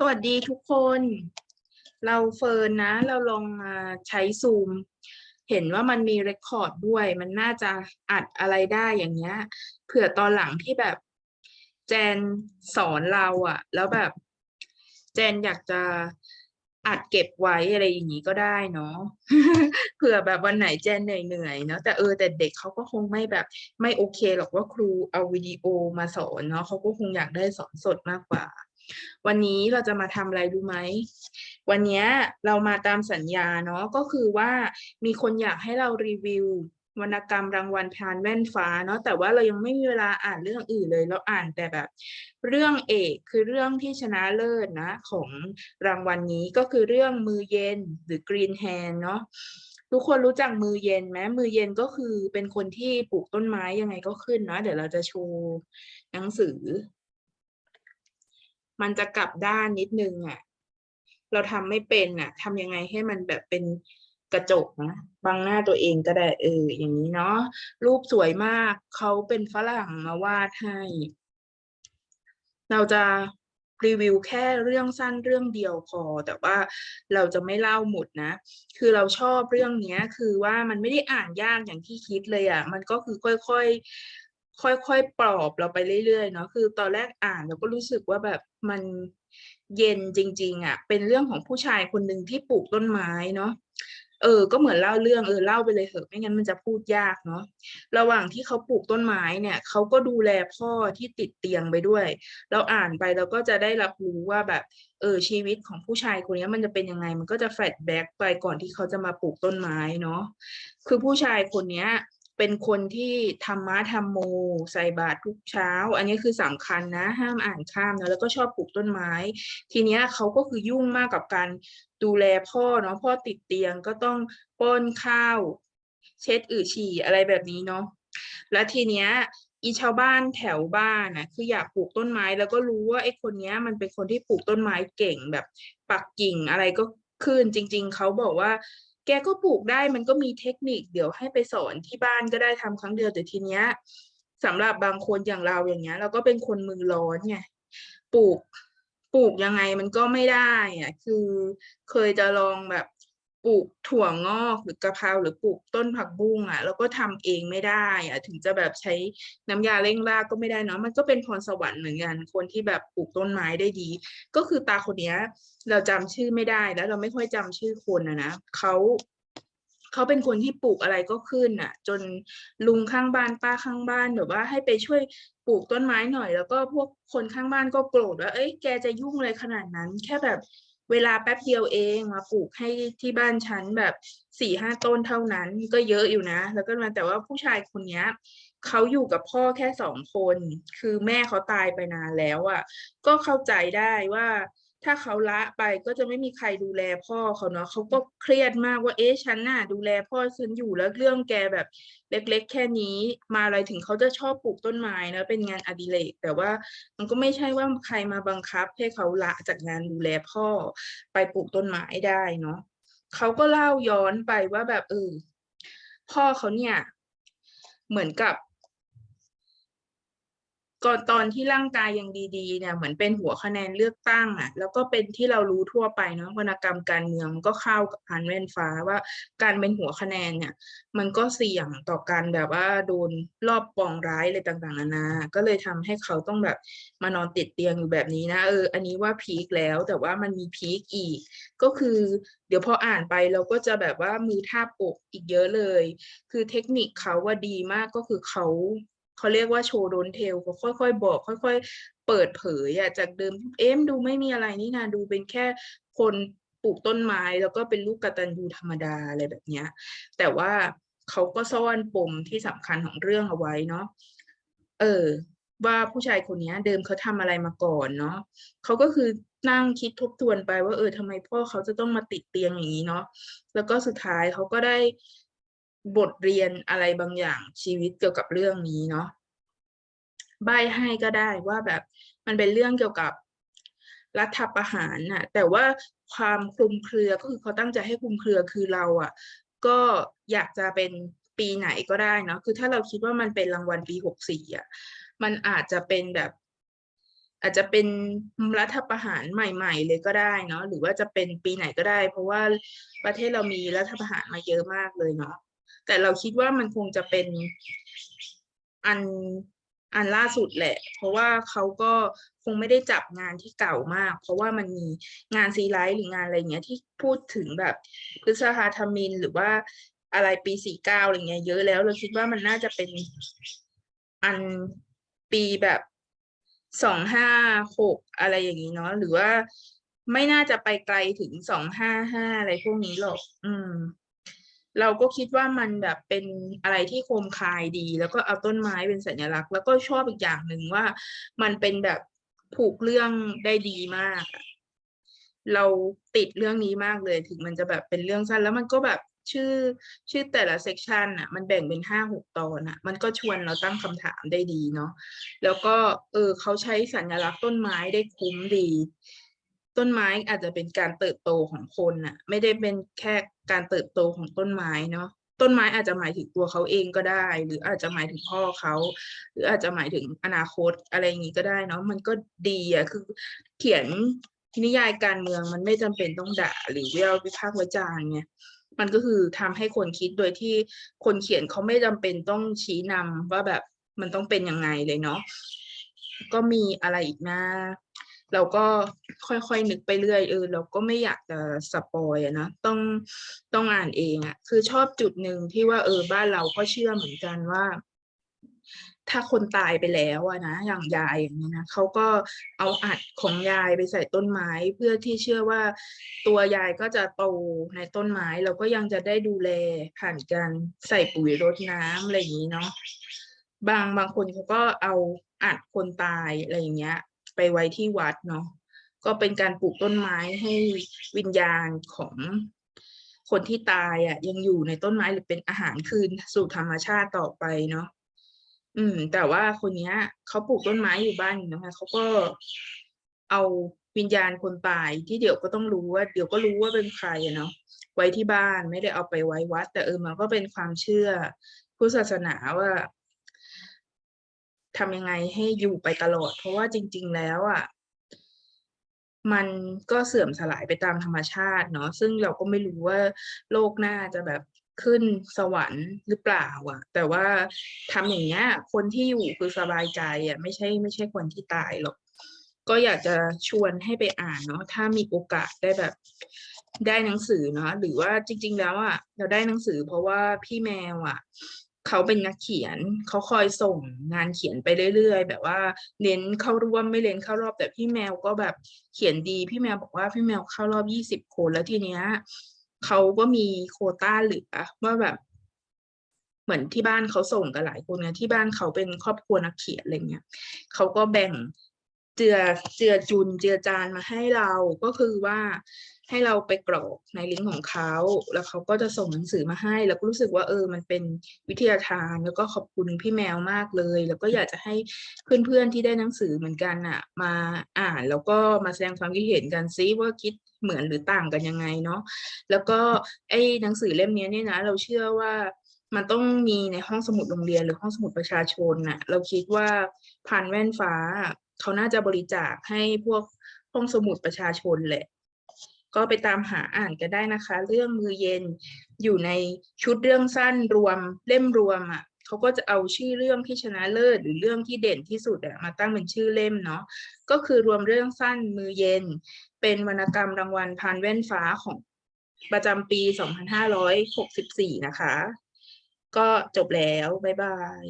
สวัสดีทุกคน เราเฟิร์นนะ เราลองมาใช้ซูม เห็นว่ามันมีเรคคอร์ดด้วย มันน่าจะอัดอะไรได้อย่างเงี้ย เผื่อตอนหลังที่แบบแจนสอนเราอะแล้วแบบ แจนอยากจะอัดเก็บไว้อะไรอย่างนี้ก็ได้เนาะเผื่อแบบวันไหนแจนเหนื่อยๆเนาะแต่เออแต่เด็กเขาก็คงไม่แบบ ไม่โอเคหรอกว่าครูเอาวิดีโอมาสอนเนาะเขาก็คงอยากได้สอนสดมากกว่า วันนี้เราจะมาทำอะไรรู้ไหม วันเนี้ยเรามาตามสัญญาเนาะก็คือว่ามีคนอยากให้เรารีวิววรรณกรรมรางวัลพานแว่นฟ้าเนาะแต่ว่าเรายังไม่มีเวลาอ่านเรื่องอื่นเลย เราอ่านแต่แบบ เรื่องเอกคือเรื่องที่ชนะเลิศนะของรางวัลนนี้ก็คือเรื่องมือเย็นหรือ Green Hand เนาะทุกคนรู้จักมือเย็นไหมมือเย็นก็คือเป็นคนที่ปลูกต้นไม้ยังไงก็ขึ้นเนาะเดี๋ยวเราจะโชว์หนังสือ มันจะกลับด้านนิดนึงอะ เราทำไม่เป็นอะทำยังไงให้มันแบบเป็นกระจกนะบังหน้าตัวเองก็ได้เอออย่างนี้เนาะรูปสวยมากเขาเป็นฝรั่งมาวาดให้ เราจะรีวิวแค่เรื่องสั้นเรื่องเดียวพอ แต่ว่าเราจะไม่เล่าหมดนะ คือเราชอบเรื่องนี้คือว่ามันไม่ได้อ่านยากอย่างที่คิดเลยอะ มันก็คือค่อยๆ ค่อยๆปลอบเราไปเรื่อยๆเนาะคือตอนแรกอ่านเราก็รู้สึกว่าแบบมันเย็นจริง ๆอะเป็นเรื่องของผู้ชายคนหนึ่งที่ปลูกต้นไม้เนาะเออ ก็เหมือนเล่าเรื่องเออเล่าไปเลยเถอะไม่งั้นมันจะพูดยากเนาะระหว่างที่เขาปลูกต้นไม้เนี่ยเขาก็ดูแลพ่อที่ติดเตียงไปด้วย เราอ่านไปเราก็จะได้รับรู้ว่าแบบ เออชีวิตของผู้ชายคนนี้มันจะเป็นยังไง มันก็จะแฟลชแบ็กไปก่อนที่เขาจะมาปลูกต้นไม้เนาะคือผู้ชายคนเนี้ย เป็นคนที่ธรรมะธรรมโม ใส่บาตรทุกเช้า อันนี้คือสำคัญนะ ห้ามอ่านข้ามนะแล้วก็ชอบปลูกต้นไม้ ทีเนี้ยเขาก็คือยุ่งมากกับการดูแลพ่อเนาะพ่อติดเตียงก็ต้องป้อนข้าว เช็ดอึฉี่อะไรแบบนี้เนาะแล้วทีเนี้ยอีชาวบ้านแถวบ้านนะคืออยากปลูกต้นไม้ แล้วก็รู้ว่าไอ้คนเนี้ยมันเป็นคนที่ปลูกต้นไม้เก่งแบบปักกิ่งอะไรก็ขึ้นจริง ๆเขาบอกว่า แกก็ปลูกได้มันก็มีเทคนิคเดี๋ยวให้ไปสอนที่บ้านก็ได้ทำครั้งเดียวแต่ทีเนี้ยสำหรับบางคนอย่างเราอย่างเงี้ย เราก็เป็นคนมือร้อนไงปลูกปลูกยังไงมันก็ไม่ได้อะคือเคยจะลองแบบ ปลูกถั่วงอกหรือกะเพราหรือปลูกต้นผักบุ้งอะแล้วก็ทำเองไม่ได้อะถึงจะแบบใช้น้ำยาเร่งรากก็ไม่ได้เนาะมันก็เป็นพรสวรรค์เหมือนกันคนที่แบบปลูกต้นไม้ได้ดี ก็คือตาคนเนี้ย เราจำชื่อไม่ได้แล้วเราไม่ค่อยจำชื่อคนนะนะเขาเขาเป็นคนที่ปลูกอะไรก็ขึ้นอะ จนลุงข้างบ้านป้าข้างบ้านแบบว่าให้ไปช่วยปลูกต้นไม้หน่อย แล้วก็พวกคนข้างบ้านก็โกรธว่าเอ้ยแกจะยุ่งอะไรขนาดนั้น แค่แบบ เวลาแป๊บเดียวเองมาปลูกให้ที่บ้านฉันแบบสี่ห้าต้นเท่านั้นก็เยอะอยู่นะ แล้วก็มาแต่ว่าผู้ชายคนเนี้ยเขาอยู่กับพ่อแค่สองคน คือแม่เขาตายไปนานแล้วอะ ก็เข้าใจได้ว่า ถ้าเขาละไปก็จะไม่มีใครดูแลพ่อเขาเนาะเขาก็เครียดมากว่าเอ๊ะฉันน่ะ ดูแลพ่อฉันอยู่แล้วเรื่องแกแบบเล็ก ๆ แค่นี้มาอะไรถึงเขาจะชอบปลูกต้นไม้นะเป็นงานอดิเรกแต่ว่ามันก็ไม่ใช่ว่าใครมาบังคับให้เขาละจากงานดูแลพ่อไปปลูกต้นไม้ได้เนาะเขาก็เล่าย้อนไปว่าแบบเออพ่อเขาเนี่ย เหมือนกับ ก่อนตอนที่ร่างกายยังดีๆเนี่ยเหมือนเป็นหัวคะแนนเลือกตั้งอะแล้วก็เป็นที่เรารู้ทั่วไปเนาะวรรณกรรมการเมืองก็เข้ากับพันแว่นฟ้าว่าการเป็นหัวคะแนนเนี่ย มันก็เสี่ยงต่อการแบบว่าโดนรอบปองร้ายอะไรต่างๆนานา ก็เลยทำให้เขาต้องแบบมานอนติดเตียงอยู่แบบนี้นะเอออันนี้ว่าพีคแล้วแต่ว่ามันมีพีคอีก ก็คือเดี๋ยวพออ่านไปเราก็จะแบบว่ามือทาบอกอีกเยอะเลย คือเทคนิคเขาว่าดีมากก็คือเขา เขาเรียกว่าโชว์โดนเทลเขาค่อย ๆ บอก ค่อย ๆ เปิดเผยอะจากเดิมเอ็มดูไม่มีอะไรนี่นะดูเป็นแค่คนปลูกต้นไม้แล้วก็เป็นลูกกระตัญญูธรรมดาอะไรแบบเนี้ย แต่ว่าเขาก็ซ่อนปมที่สำคัญของเรื่องเอาไว้เนาะเออ ว่าผู้ชายคนนี้เดิมเขาทำอะไรมาก่อนเนาะเขาก็คือนั่งคิดทบทวนไปว่าเออทำไมพ่อเขาจะต้องมาติดเตียงอย่างนี้เนาะแล้วก็สุดท้ายเขาก็ได้ บทเรียนอะไรบางอย่างชีวิตเกี่ยวกับเรื่องนี้เนาะใบให้ก็ได้ว่าแบบมันเป็นเรื่องเกี่ยวกับรัฐประหารน่ะ แต่ว่าความคลุมเครือก็คือเขาตั้งใจให้คลุมเครือคือเราอะ ก็อยากจะเป็นปีไหนก็ได้เนาะคือถ้าเราคิดว่ามันเป็นรางวัลปีหกสี่อะ มันอาจจะเป็นแบบ อาจจะเป็นรัฐประหารใหม่ ๆ เลยก็ได้เนาะหรือว่าจะเป็นปีไหนก็ได้ เพราะว่าประเทศเรามีรัฐประหารมาเยอะมากเลยเนาะ แต่เราคิดว่ามันคงจะเป็นอันอันล่าสุดแหละ เพราะว่าเขาก็คงไม่ได้จับงานที่เก่ามาก เพราะว่ามันมีงานซีไลท์หรืองานอะไรเงี้ยที่พูดถึงแบบพฤษภาธมินหรือว่าอะไรปีสี่เก้าอะไรเงี้ยเยอะแล้ว เราคิดว่ามันน่าจะเป็นอันปีแบบสองห้าหกอะไรอย่างนี้เนาะหรือว่าไม่น่าจะไปไกลถึงสองห้าห้าอะไรพวกนี้หรอก อืม เราก็คิดว่ามันแบบเป็นอะไรที่โคมคายดี แล้วก็เอาต้นไม้เป็นสัญลักษณ์ แล้วก็ชอบอีกอย่างหนึ่งว่า มันเป็นแบบผูกเรื่องได้ดีมาก เราติดเรื่องนี้มากเลย ถึงมันจะแบบเป็นเรื่องสั้น แล้วมันก็แบบชื่อชื่อแต่ละเซกชันอะ มันแบ่งเป็นห้าหกตอนอะ มันก็ชวนเราตั้งคำถามได้ดีเนาะแล้วก็เออเขาใช้สัญลักษณ์ต้นไม้ได้คุ้มดี ต้นไม้อาจจะเป็นการเติบโตของคนน่ะ ไม่ได้เป็นแค่การเติบโตของต้นไม้เนาะต้นไม้อาจจะหมายถึงตัวเขาเองก็ได้ หรืออาจจะหมายถึงพ่อเขา หรืออาจจะหมายถึงอนาคตอะไรอย่างนี้ก็ได้เนาะมันก็ดีอะคือเขียนนิยายการเมืองมันไม่จำเป็นต้องด่าหรือวิพากษ์วิจารณ์ไงมันก็คือทำให้คนคิดโดยที่คนเขียนเขาไม่จำเป็นต้องชี้นำว่าแบบมันต้องเป็นยังไงเลยเนาะก็มีอะไรอีกนะ เราก็ค่อยๆนึกไปเรื่อยเออเราก็ไม่อยากจะสปอยอะนะต้องต้องอ่านเองอะคือชอบจุดหนึ่งที่ว่าเออบ้านเราก็เชื่อเหมือนกันว่า ถ้าคนตายไปแล้วอะนะอย่างยายอย่างนี้นะเขาก็เอาอัดของยายไปใส่ต้นไม้ เพื่อที่เชื่อว่า ตัวยายก็จะโตในต้นไม้ เราก็ยังจะได้ดูแลผ่านการใส่ปุ๋ยรดน้ำอะไรอย่างนี้เนาะบางบางคนเขาก็เอาอัดคนตายอะไรอย่างเงี้ย ไปไว้ที่วัดเนาะก็เป็นการปลูกต้นไม้ให้วิญญาณของคนที่ตายอะ ยังอยู่ในต้นไม้หรือเป็นอาหารคืนสู่ธรรมชาติต่อไปเนาะอืม แต่ว่าคนเนี้ยเขาปลูกต้นไม้อยู่บ้านนะคะเขาก็เอาวิญญาณคนตายที่เดี๋ยวก็ต้องรู้ว่า เดี๋ยวก็รู้ว่าเป็นใครเนาะไว้ที่บ้านไม่ได้เอาไปไว้วัด แต่เออมันก็เป็นความเชื่อพุทธศาสนาว่า ทำยังไงให้อยู่ไปตลอด เพราะว่าจริง ๆ แล้วอะมันก็เสื่อมสลายไปตามธรรมชาติเนาะซึ่งเราก็ไม่รู้ว่าโลกหน้าจะแบบขึ้นสวรรค์หรือเปล่า อะ แต่ว่าทำอย่างเงี้ยคนที่อยู่คือสบายใจอะไม่ใช่ไม่ใช่คนที่ตายหรอกก็อยากจะชวนให้ไปอ่านเนาะถ้ามีโอกาสได้แบบได้หนังสือเนาะหรือว่าจริง ๆ แล้วอะเราได้หนังสือ เพราะว่าพี่แมวอะ เขาเป็นนักเขียนเขาคอยส่งงานเขียนไปเรื่อยๆ แบบว่าเน้นเข้าร่วมไม่เน้นเข้ารอบแต่พี่แมวก็แบบเขียนดีพี่แมวบอกว่าพี่แมวเข้ารอบยี่สิบคนแล้วทีเนี้ยเขาก็มีโคต้าเหลือว่าแบบเหมือนที่บ้านเขาส่งกันหลายคนนะที่บ้านเขาเป็นครอบครัวนักเขียนอะไรเงี้ยเขาก็แบ่งเจือเจือจุนเจือจานมาให้เราก็คือว่า ให้เราไปกรอกในลิงก์ของเขา แล้วเขาก็จะส่งหนังสือมาให้ แล้วก็รู้สึกว่าเออ มันเป็นวิทยาทาน แล้วก็ขอบคุณพี่แมวมากเลย แล้วก็อยากจะให้เพื่อนๆที่ได้หนังสือเหมือนกันอะมาอ่านแล้วก็มาแสดงความคิดเห็นกันซิว่าคิดเหมือนหรือต่างกันยังไงเนาะ แล้วก็ไอ้หนังสือเล่มนี้เนี่ยนะ เราเชื่อว่ามันต้องมีในห้องสมุดโรงเรียนหรือห้องสมุดประชาชนน่ะ เราคิดว่าพันแว่นฟ้าเขาน่าจะบริจาคให้พวกห้องสมุดประชาชนแหละ ก็ไปตามหาอ่านกันได้นะคะ เรื่องมือเย็นอยู่ในชุดเรื่องสั้นรวมเล่มรวมอะเขาก็จะเอาชื่อเรื่องที่ชนะเลิศหรือเรื่องที่เด่นที่สุดอะมาตั้งเป็นชื่อเล่มเนาะก็คือรวมเรื่องสั้นมือเย็น เป็นวรรณกรรมรางวัลพานแว่นฟ้าของประจำปี 2564 นะคะ ก็จบแล้ว บ๊ายบาย